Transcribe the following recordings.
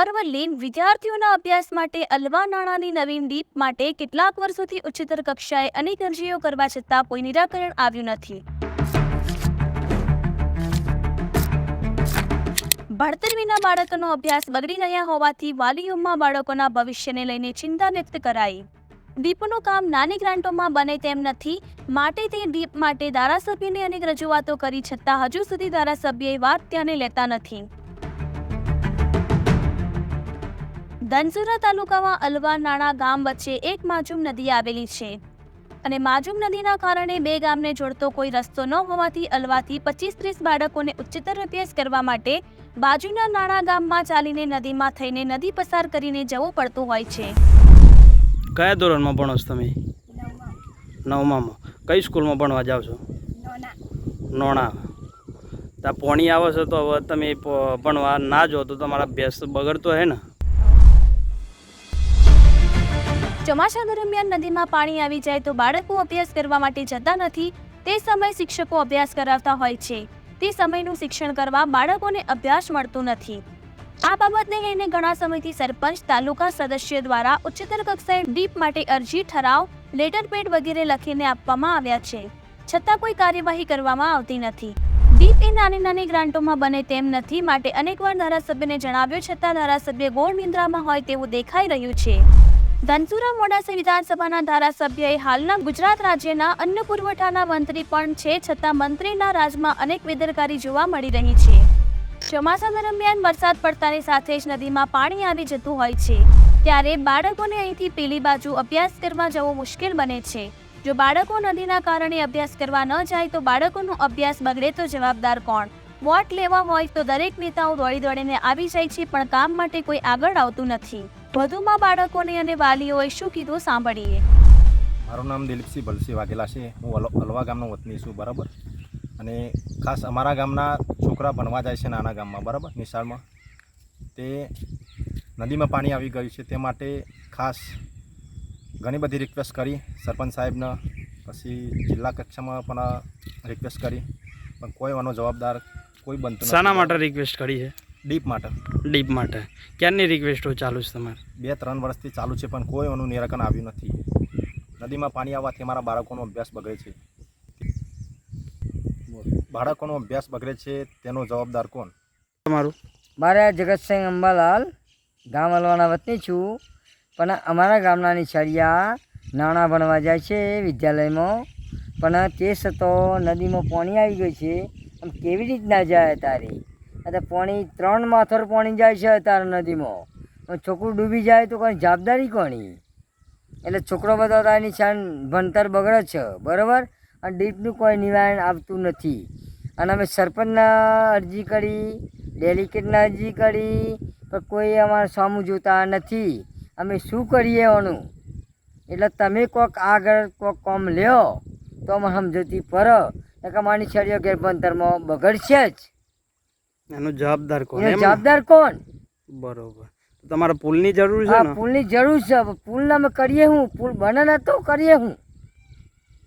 અરવલ્લી વિદ્યાર્થીઓના અભ્યાસ માટે અલવા નાણાંની નવીન ડીપ માટે કેટલાક વર્ષોથી ઉચ્ચતર કક્ષાએ અનેક અરજીઓ કરવા છતાં કોઈ નિરાકરણ આવ્યું નથી. ભણતર વિના બાળકોનો અભ્યાસ બગડી રહ્યા હોવાથી વાલીઓમાં બાળકોના ભવિષ્યને લઈને ચિંતા વ્યક્ત કરાઈ. દીપનું કામ નાની ગ્રાન્ટોમાં બને તેમ નથી, માટે તે ડીપ માટે ધારાસભ્યને અનેક રજૂઆતો કરી છતાં હજુ સુધી ધારાસભ્યએ વાત ધ્યાને લેતા નથી. ધનસુરા તાલુકામાં અલવા નાણા ગામ વચ્ચે એક માજુમ નદી આવેલી છે. અને માજુમ નદીના કારણે બે ગામને જોડતો કોઈ રસ્તો ન હોવાથી અલવાથી પચીસ ત્રીસ બાળકોને ઉચ્ચતર અભ્યાસ કરવા માટે બાજુના નાણા ગામમાં ચાલીને નદીમાં થઈને નદી પસાર કરીને જવું પડતું હોય છે. કયા ધોરણમાં ભણો છો તમે? નવમામાં. કઈ સ્કૂલમાં ભણવા જાઓ છો? નોણા ત્યાં પોણી આવે છે તો હવે તમે ભણવા ના જો તો તમારા અભ્યાસ તો બગડતો હે ને? ચોમાસા દરમિયાન નદીમાં પાણી આવી જાય તો બાળકો અભ્યાસ કરવા માટે જતા નથી. તે સમયે શિક્ષકો અભ્યાસ કરાવતા હોય છે. તે સમયનું શિક્ષણ કરવા બાળકોને અભ્યાસ મળતું નથી. આ બાબતને લઈને ઘણા સમયથી સરપંચ, તાલુકા સદસ્ય દ્વારા ઉચ્ચતર કક્ષાએ ડીપ માટે અરજી, ઠરાવ લેટર પેડ વગેરે લખીને આપવામાં આવ્યા છે. છતાં કોઈ કાર્યવાહી કરવામાં આવતી નથી. ડીપ એ નાની નાની ગ્રાન્ટોમાં બને તેમ નથી માટે અનેકવાર ધારાસભ્યને જણાવ્યું, છતાં ધારાસભ્ય ગોળ નિંદ્રામાં હોય તેવું દેખાઈ રહ્યું છે. ધનસુરા મોડાસા વિધાનસભાના ધારાસભ્યએ હાલના ગુજરાત રાજ્યના અન્ન પુરવઠાના મંત્રી પણ છે છતાં મંત્રીના રાજમાં અનેક બેદરકારી જોવા મળી રહી છે. ચોમાસા દરમિયાન વરસાદ પડતાની સાથે જ નદીમાં પાણી આવી જતું હોય છે. ત્યારે બાળકોને અહીંથી પેલી બાજુ અભ્યાસ કરવા જવું મુશ્કેલ બને છે. જો બાળકો નદીના કારણે અભ્યાસ કરવા ન જાય તો બાળકોનો અભ્યાસ બગડે તો જવાબદાર કોણ? વોટ લેવા હોય તો દરેક નેતાઓ દોડી દોડીને આવી જાય છે પણ કામ માટે કોઈ આગળ આવતું નથી. વધુમાં બાળકોને અને વાલીઓએ શું કીધું સાંભળીએ. મારું નામ દિલીપસિંહ ભલસિંહ વાઘેલા છે. હું અલવા ગામનો વતની છું બરાબર? અને ખાસ અમારા ગામના છોકરા ભણવા જાય છે નાના ગામમાં બરાબર? નિશાળમાં. તે નદીમાં પાણી આવી ગયું છે તે માટે ખાસ ઘણી બધી રિક્વેસ્ટ કરી. સરપંચ સાહેબને પછી જિલ્લા કક્ષામાં પણ રિક્વેસ્ટ કરી. પણ કોઈ આનો જવાબદાર કોઈ બનતું શાના માટે રિક્વેસ્ટ કરી છે? ડીપ માટે. ડીપ માટે. ક્યારની રિક્વેસ્ટો ચાલુ છે તમારે? બે ત્રણ વર્ષથી ચાલુ છે પણ કોઈ એનું નિરાકરણ આવ્યું નથી. નદીમાં પાણી આવવાથી અમારા બાળકોનો અભ્યાસ બગડે છે. બાળકોનો અભ્યાસ બગડે છે તેનો જવાબદાર કોણ? તમારું? મારે જગતસિંહ અંબાલાલ ગામ અલવાના વતની છું. પણ અમારા ગામના નિશાળિયા નાણાં ભણવા જાય છે વિદ્યાલયમાં. પણ તે છતાં નદીમાં પાણી આવી ગયું છે. આમ કેવી રીતના જાય તારે? આ પાણી ત્રણ માથર પાણી જાય છે અત્યારે નદીમાં. છોકરું ડૂબી જાય તો કોઈ જવાબદારી કોની? એટલે છોકરો બધો એની છાન ભણતર બગડે છે, બરાબર? અને ડીપનું કોઈ નિવારણ આવતું નથી. અને અમે સરપંચના અરજી કરી, ડેલિકેટના અરજી કરી, પણ કોઈ અમારા સામું જોતા નથી. અમે શું કરીએ એનું એટલે તમે કોક આગળ કોક કોમ લ્યો, તો અમે સમજૂતી પર. કે મારી છડીઓ ગેરભંતરમાં બગડશે જ. એનો જવાબદાર કોણ? એનો જવાબદાર કોણ? બરોબર. તમારા તમારે પુલની જરૂર છે ને? પુલની જરૂર છે. પુલ ના અમે કરીએ હું. પુલ બને ને તો કરીએ હું.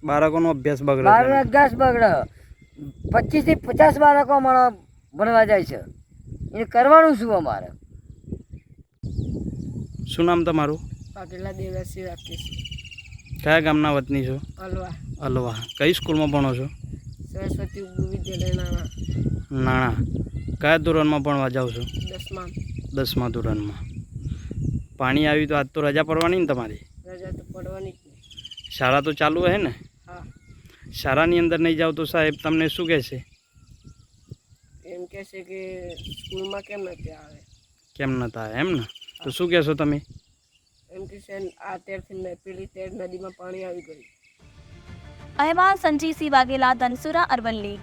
બાળકોનો અભ્યાસ બગડે બાર અભ્યાસ બગડે. બગડે પચીસથી પચાસ બાળકો અમારા ભણવા જાય છે. એને કરવાનું શું અમારે? શું નામ તમારું? પાટીલા દેવરાજસિંહ રાકેશ. કયા ગામના વતની છો? અલવા. અલવા. કઈ સ્કૂલમાં ભણો છો? સરસ્વતી વિદ્યાલય નાણા. નાણા. કયા ધોરણમાં ભણવા જાઓ છો? દસમાં. દસમા ધોરણમાં. પાણી આવ્યું તો આજ તો રજા પડવાની ને તમારી? રજા તો પડવાની જ નહીં શાળા તો ચાલુ હે ને? હા. શાળાની અંદર નહીં જાવ તો સાહેબ તમને શું કહેશે? એમ કહે છે કે સ્કૂલમાં કેમ નથી આવે? કેમ નતા એમ ને? તો શું કહેશો તમે? એમ કે છે આ તેરથી પેલી તેર નદીમાં પાણી આવી ગયું. અહેવાલ સંજીવસિંહ વાઘેલા ધનસુરા અરવલ્લી.